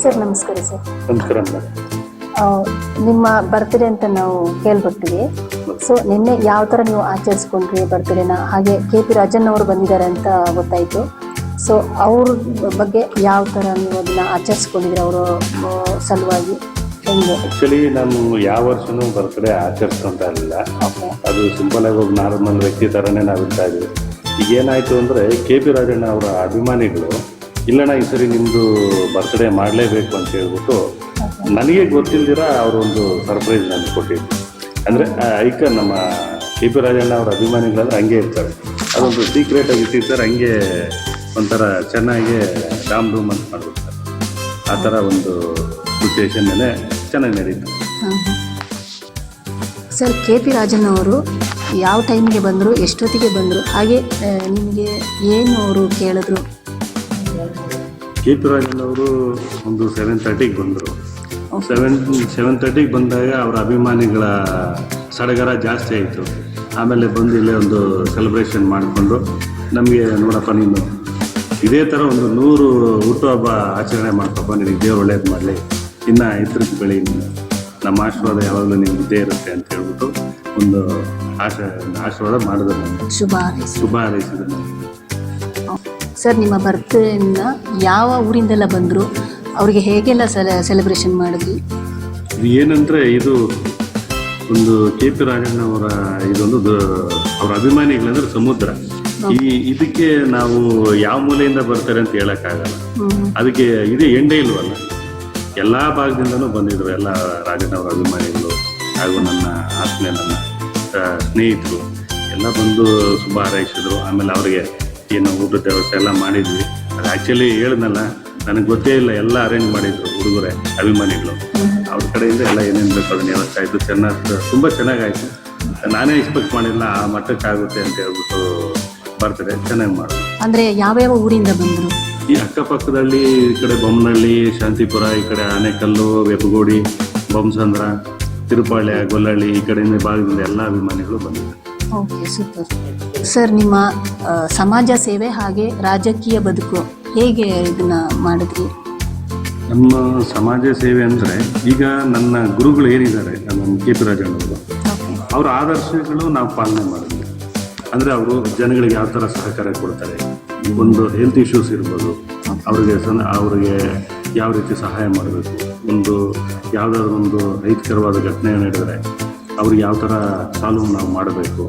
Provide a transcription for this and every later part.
Sir ನಮಸ್ಕಾರ sir. ನಮಸ್ಕಾರ ನಿಮ್ಮ ಬರ್ತ್ಡೇ ಅಂತ ನಾವು ಕೇಳ್ಬರ್ತೀವಿ ಸೊ ನಿನ್ನೆ ಯಾವ ಥರ ನೀವು ಆಚರಿಸ್ಕೊಂಡ್ರಿ ಬರ್ತ್ಡೇನ? ಹಾಗೆ ಕೆ ಪಿ ರಾಜನ್ ಅವರು ಬಂದಿದ್ದಾರೆ ಅಂತ ಗೊತ್ತಾಯಿತು. ಸೊ ಅವ್ರ ಬಗ್ಗೆ ಯಾವ ಥರ ನೀವು ಅದನ್ನ ಆಚರಿಸ್ಕೊಂಡಿದ್ರಿ ಅವರ ಸಲುವಾಗಿ? ಆಕ್ಚುಲಿ ನಾನು ಯಾವ ವರ್ಷನೂ ಬರ್ತ್ಡೇ ಆಚರಿಸ್ಕೊಂತ ಇರಲಿಲ್ಲ ಅದು ಸಿಂಪಲ್ ಆಗಿ ನಾರ್ಮಲ್ ವ್ಯಕ್ತಿ ಥರನೇ ನಾವು ಇರ್ತಾ ಇದ್ವಿ ಈಗ ಏನಾಯ್ತು ಅಂದರೆ ಕೆ ಪಿ ರಾಜಣ್ಣ ಅವರ ಅಭಿಮಾನಿಗಳು ಇಲ್ಲಣ್ಣ, ಈ ಸರಿ ನಿಮ್ಮದು ಬರ್ತ್ಡೇ ಮಾಡಲೇಬೇಕು ಅಂತ ಹೇಳ್ಬಿಟ್ಟು ನನಗೆ ಗೊತ್ತಿಲ್ದಿರ ಅವರೊಂದು ಸರ್ಪ್ರೈಸ್ ನನಗೆ ಕೊಟ್ಟಿದ್ದು. ಅಂದರೆ ಐಕನ್ ನಮ್ಮ ಕೆ ಪಿ ರಾಜಣ್ಣ ಅವರ ಅಭಿಮಾನಿಗಳಾದ್ರೆ ಹಂಗೆ ಇರ್ತಾರೆ. ಅದೊಂದು ಸೀಕ್ರೆಟ್ ಆಗಿ ಇಟ್ಟಿರ್ತಾರೆ, ಹಂಗೆ ಒಂಥರ ಚೆನ್ನಾಗಿ ಡಾಮ್ ರೂಮ್ ಅಂತ ಮಾಡಿಬಿಡ್ತಾರೆ. ಆ ಥರ ಒಂದು ಸಿಚುವೇಶನ್ ಮೇಲೆ ಚೆನ್ನಾಗಿ ನಡೀತು. ಸರ್ ಕೆ ಪಿ ರಾಜಣ್ಣ ಅವರು ಯಾವ ಟೈಮ್ಗೆ ಬಂದರು, ಎಷ್ಟೊತ್ತಿಗೆ ಬಂದರು? ಹಾಗೆ ನಿಮಗೆ ಏನು ಅವರು ಕೇಳಿದ್ರು? ಕೆ ಪಿ ರಾಜನ್ ಅವರು ಒಂದು ಸೆವೆನ್ ತರ್ಟಿಗೆ ಬಂದರು. ಸೆವೆನ್ ಸೆವೆನ್ ತರ್ಟಿಗೆ ಬಂದಾಗ ಅವರ ಅಭಿಮಾನಿಗಳ ಸಡಗರ ಜಾಸ್ತಿ ಆಯಿತು. ಆಮೇಲೆ ಬಂದು ಇಲ್ಲೇ ಒಂದು ಸೆಲೆಬ್ರೇಷನ್ ಮಾಡಿಕೊಂಡು ನಮಗೆ ನೋಡಪ್ಪ ನೀನು ಇದೇ ಥರ ಒಂದು ನೂರು ಹುಟ್ಟುಹಬ್ಬ ಆಚರಣೆ ಮಾಡ್ಕೊಪ್ಪ ನಿನಗೆ ದೇವ್ರು ಒಳ್ಳೇದು ಮಾಡಲಿ. ಇನ್ನು ಇದ್ರದ್ದು ಬೆಳಿ ನಮ್ಮ ಆಶೀರ್ವಾದ ಯಾವಾಗಲೂ ನಿಮ್ಗೆ ಇದ್ದೇ ಇರುತ್ತೆ ಅಂತ ಹೇಳ್ಬಿಟ್ಟು ಒಂದು ಆಶ ಆಶೀರ್ವಾದ ಮಾಡಿದ್ರು ಶುಭ ಶುಭ ಹಾರೈಸಿದ್ರು ಸರ್ ನಿಮ್ಮ ಬರ್ತ್ಡೇನ ಯಾವ ಊರಿಂದೆಲ್ಲ ಬಂದರು? ಅವರಿಗೆ ಹೇಗೆಲ್ಲ ಸೆಲೆ ಸೆಲೆಬ್ರೇಷನ್ ಮಾಡಿದ್ವಿ ಇದು ಏನಂದರೆ ಇದು ಒಂದು ಕೆ ಪಿ ರಾಜಣ್ಣ ಅವರ ಇದೊಂದು ದ- ಅವರ ಅಭಿಮಾನಿಗಳಂದ್ರೆ ಸಮುದ್ರ. ಈ ಇದಕ್ಕೆ ನಾವು ಯಾವ ಮೂಲೆಯಿಂದ ಬರ್ತಾರೆ ಅಂತ ಹೇಳಕ್ಕಾಗಲ್ಲ. ಅದಕ್ಕೆ ಇದೇ ಎಂಡೇ ಇಲ್ವಲ್ಲ? ಎಲ್ಲ ಭಾಗದಿಂದನೂ ಬಂದಿದ್ರು ಎಲ್ಲ ರಾಜಣ್ಣ ಅವರ ಅಭಿಮಾನಿಗಳು ಹಾಗೂ ನನ್ನ ಆತ್ಮೀಯ ನನ್ನ ಆ, ಸ್ನೇಹಿತರು. ಎಲ್ಲ ಬಂದು ಶುಭ ಹಾರೈಸಿದ್ರು. ಆಮೇಲೆ ಅವರಿಗೆ ಏನು ಊಟದ ವ್ಯವಸ್ಥೆ ಎಲ್ಲ ಮಾಡಿದ್ವಿ. ಅದು ಆ್ಯಕ್ಚುಲಿ ಹೇಳಿದ್ನಲ್ಲ ನನಗೆ ಗೊತ್ತೇ ಇಲ್ಲ ಎಲ್ಲ ಅರೇಂಜ್ ಮಾಡಿದ್ರು ಹುಡುಗರೆ ಅಭಿಮಾನಿಗಳು. ಅವ್ರ ಕಡೆಯಿಂದ ಎಲ್ಲ ಏನೇನು ಬೇಕು ಅದನ್ನ ವ್ಯವಸ್ಥೆ ಆಯಿತು. ಚೆನ್ನಾಗಿ ತುಂಬ ಚೆನ್ನಾಗಾಯಿತು. ನಾನೇ ಎಕ್ಸ್ಪೆಕ್ಟ್ ಮಾಡಿಲ್ಲ ಆ ಮಟ್ಟಕ್ಕೆ ಆಗುತ್ತೆ ಅಂತ ಹೇಳ್ಬಿಟ್ಟು ಬರ್ತದೆ ಚೆನ್ನಾಗಿ ಮಾಡೋದು ಅಂದರೆ ಯಾವ್ಯಾವ ಊರಿಂದ ಬಂದರು? ಈ ಅಕ್ಕಪಕ್ಕದಲ್ಲಿ ಈ ಕಡೆ ಬೊಮ್ಮನಹಳ್ಳಿ ಶಾಂತಿಪುರ ಈ ಕಡೆ ಆನೆಕಲ್ಲು ವೆಪ್ಪಗೋಡಿ ಬೊಮ್ಮಸಂದ್ರ ತಿರುಪಾಳ್ಯ ಗೊಲ್ಲಹಳ್ಳಿ ಈ ಕಡೆಯಿಂದ ಭಾಗದಿಂದ ಎಲ್ಲ ಅಭಿಮಾನಿಗಳು ಬಂದಿದ್ದಾರೆ. ಓಕೆ ಸೂಪರ್ ಸರ್ ನಿಮ್ಮ ಸಮಾಜ ಸೇವೆ ಹಾಗೆ ರಾಜಕೀಯ ಬದುಕು ಹೇಗೆ ಇದನ್ನ ಮಾಡಿದ್ರಿ? ನಮ್ಮ ಸಮಾಜ ಸೇವೆ ಅಂದರೆ ಈಗ ನನ್ನ ಗುರುಗಳು ಏನಿದ್ದಾರೆ ನಮ್ಮ ಕೆ ಪಿ ರಾಜಣ್ಣವರು ಅವರ ಆದರ್ಶಗಳು ನಾವು ಪಾಲನೆ ಮಾಡಿದ್ವಿ. ಅಂದರೆ ಅವರು ಜನಗಳಿಗೆ ಯಾವ ಥರ ಸಹಕಾರ ಕೊಡ್ತಾರೆ ಒಂದು ಹೆಲ್ತ್ ಇಶ್ಯೂಸ್ ಇರ್ಬೋದು ಅವ್ರಿಗೆ ಅವರಿಗೆ ಅವ್ರಿಗೆ ಯಾವ ರೀತಿ ಸಹಾಯ ಮಾಡಬೇಕು ಒಂದು ಯಾವುದಾದ್ರು ಒಂದು ರೈತಕರವಾದ ಘಟನೆ ನಡೆದರೆ ಅವ್ರಿಗೆ ಯಾವ ಥರ ಸಾಲ್ವ್ ನಾವು ಮಾಡಬೇಕು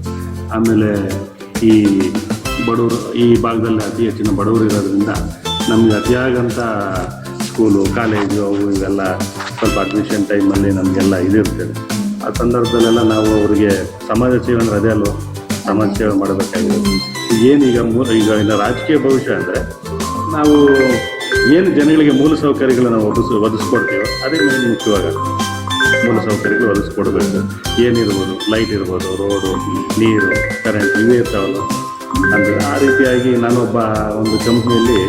ಆಮೇಲೆ ಈ ಬಡವರು, ಈ ಭಾಗದಲ್ಲಿ ಅತಿ ಹೆಚ್ಚಿನ ಬಡವರು ಇರೋದ್ರಿಂದ ನಮಗೆ ಅತಿಯಾಗಂಥ ಸ್ಕೂಲು ಕಾಲೇಜು ಅವು ಇವೆಲ್ಲ ಸ್ವಲ್ಪ ಅಡ್ಮಿಷನ್ ಟೈಮಲ್ಲಿ ನಮಗೆಲ್ಲ ಇದಿರ್ತದೆ. ಆ ಸಂದರ್ಭದಲ್ಲೆಲ್ಲ ನಾವು ಅವರಿಗೆ ಸಮಾಜ ಸೇವೆ ಅಂದರೆ ಅದೇ ಅಲ್ವ? ಸಮಾಜ ಸೇವೆ ಮಾಡಬೇಕಾಗಿದೆ. ಏನೀಗ ಮೂಲ ಈಗ ಇನ್ನು ರಾಜಕೀಯ ಭವಿಷ್ಯ ಅಂದರೆ ನಾವು ಏನು ಜನಗಳಿಗೆ ಮೂಲ ಸೌಕರ್ಯಗಳನ್ನು ಒದಗಿಸ್, ಒದಗಿಸ್ಕೊಡ್ತೀವೋ ಅದೇ ನಮಗೆ ಮುಖ್ಯವಾಗ ಮೂಲ ಸೌಕರ್ಯಗಳು ಒದಗಿಸ್ಕೊಡ್ಬೇಕು. ಏನಿರ್ಬೋದು ಲೈಟ್ ಇರ್ಬೋದು ರೋಡು ನೀರು ಕರೆಂಟ್ ಇವೇ ಇರ್ತಾವಲ್ಲ. ಅಂದರೆ ಆ ರೀತಿಯಾಗಿ ನಾನೊಬ್ಬ ಒಂದು ಕಂಪ್ನಿಯಲ್ಲಿ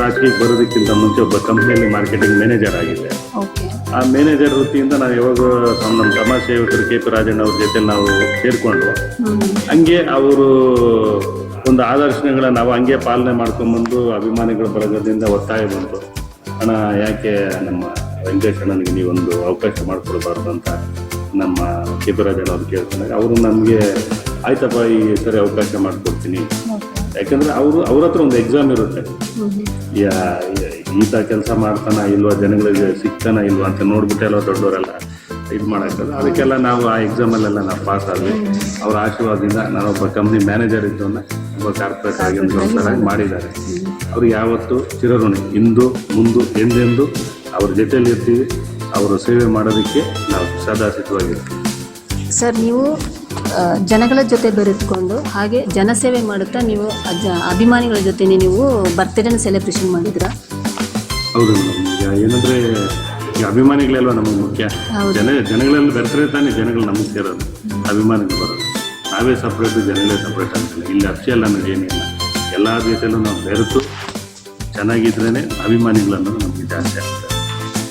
ರಾಜಕೀಯಕ್ಕೆ ಬರೋದಕ್ಕಿಂತ ಮುಂಚೆ ಒಬ್ಬ ಕಂಪ್ನಿಯಲ್ಲಿ ಮಾರ್ಕೆಟಿಂಗ್ ಮ್ಯಾನೇಜರ್ ಆಗಿದ್ದೆ. ಆ ಮ್ಯಾನೇಜರ್ ವೃತ್ತಿಯಿಂದ ನಾವು ಯಾವಾಗ ನಮ್ಮ ನಮ್ಮ ಸಮಾಜ ಸೇವಕರು ಕೆ ಪಿ ರಾಜಣ್ಣ ಅವ್ರ ಜೊತೆ ನಾವು ಸೇರಿಕೊಂಡು. ಹಂಗೆ ಅವರು ಒಂದು ಆದರ್ಶಗಳ ನಾವು ಹಂಗೆ ಪಾಲನೆ ಮಾಡ್ಕೊಂಬಂದು ಅಭಿಮಾನಿಗಳ ಬಳಗದಿಂದ ಒತ್ತಾಯ ಬಂತು. ಅಣ್ಣ ಯಾಕೆ ನಮ್ಮ ವೆಂಕಟೇಶ್ ನೀವು ನೀವೊಂದು ಅವಕಾಶ ಮಾಡಿಕೊಡ್ಬಾರ್ದು ಅಂತ ನಮ್ಮ ಕೆ ಪಿ ರಾಜಣ್ಣ ಅವ್ರು ಕೇಳ್ಕೊಂಡಾಗ ಅವರು ನಮಗೆ ಆಯ್ತಪ್ಪ ಈ ಸರಿ ಅವಕಾಶ ಮಾಡಿಕೊಡ್ತೀನಿ. ಯಾಕಂದ್ರೆ ಅವರು ಅವ್ರ ಹತ್ರ ಒಂದು ಎಕ್ಸಾಮ್ ಇರುತ್ತೆ. ಈತ ಕೆಲಸ ಮಾಡ್ತಾನ ಇಲ್ವಾ ಜನಗಳಿಗೆ ಸಿಗ್ತಾನ ಇಲ್ವಾ ಅಂತ ನೋಡ್ಬಿಟ್ಟು ಎಲ್ಲ ದೊಡ್ಡವರೆಲ್ಲ. ಇದು ಮಾಡಾಕ್ತದೆ ಅದಕ್ಕೆಲ್ಲ ನಾವು ಆ ಎಕ್ಸಾಮಲ್ಲೆಲ್ಲ ನಾವು ಪಾಸ್ ಆದ್ವಿ. ಅವ್ರ ಆಶೀರ್ವಾದದಿಂದ ನಾನೊಬ್ಬ ಕಂಪ್ನಿ ಮ್ಯಾನೇಜರ್ ಇದ್ದವನ್ನ ಒಬ್ಬ ಕಾರ್ಪೊರೇಟ್ ಆಗಿ ಒಂದು ಮಾಡಿದ್ದಾರೆ. ಅವ್ರು ಯಾವತ್ತು ಚಿರಋಣಿ. ಇಂದು ಮುಂದು ಎಂದೆಂದು ಅವ್ರ ಜೊತೆಯಲ್ಲಿ ಇರ್ತೀವಿ. ಅವರ ಸೇವೆ ಮಾಡೋದಕ್ಕೆ ನಾವು ಸದಾ ಸಿದ್ಧವಾಗಿರ್ತೀವಿ ಸರ್ ನೀವು ಜನಗಳ ಜೊತೆ ಬೆರೆತುಕೊಂಡು ಹಾಗೆ ಜನಸೇವೆ ಮಾಡುತ್ತಾ ನೀವು ಅಜ ಅಭಿಮಾನಿಗಳ ಜೊತೆ ನೀವು ಬರ್ತಡೇನ ಸೆಲೆಬ್ರೇಷನ್ ಮಾಡಿದ್ರಾ ಹೌದು ಮೇಡಮ್. ಈಗ ಏನಂದ್ರೆ ಈಗ ಅಭಿಮಾನಿಗಳೆಲ್ವ ನಮಗೆ ಮುಖ್ಯ. ಜನ ಜನಗಳೆಲ್ಲ ಬೆರೆತರೆ ತಾನೇ ಜನಗಳು ನಮಗೆ ಸೇರೋದು. ಅಭಿಮಾನಿಗಳು ಬರೋದು. ನಾವೇ ಸಪ್ರೇಟು ಜನಗಳೇ ಸಪ್ರೇಟ್ ಅಂತಿಲ್ಲ. ಇಲ್ಲಿ ಅಫಿಷಿಯಲ್ ಅನ್ನೋದು ಏನಿಲ್ಲ. ಎಲ್ಲ ರೀತಿಯಲ್ಲೂ ನಾವು ಬೆರೆತು ಚೆನ್ನಾಗಿದ್ರೇ ಅಭಿಮಾನಿಗಳನ್ನೋದು ನಮಗೆ ಜಾಸ್ತಿ ಆಗ್ತದೆ.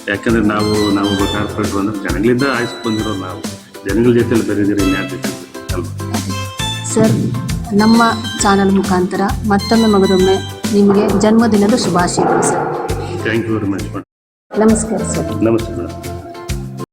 ಯಾಕಂದ್ರೆ ನಾವು ನಾವು ಕಾರ್ಪೊರೇಟ್ ಅಂದ್ರೆ ಜನಗಳಿಂದ ಆಯ್ಸ್ಕೊ ಬಂದಿರೋ ನಾವು. ಜನಗಳ ಜೊತೆಲಿ ಬೆರೆದಿರೋ ಇನ್ಯಾರು ಸರ್ ನಮ್ಮ ಚಾನಲ್ ಮುಖಾಂತರ ಮತ್ತೊಮ್ಮೆ ಮಗದೊಮ್ಮೆ ನಿಮಗೆ ಜನ್ಮದಿನದ ಶುಭಾಶಯಗಳು sir. Thank you very much ನಮಸ್ಕಾರ ಸರ್. ನಮಸ್ತೆ ಮೇಡಮ್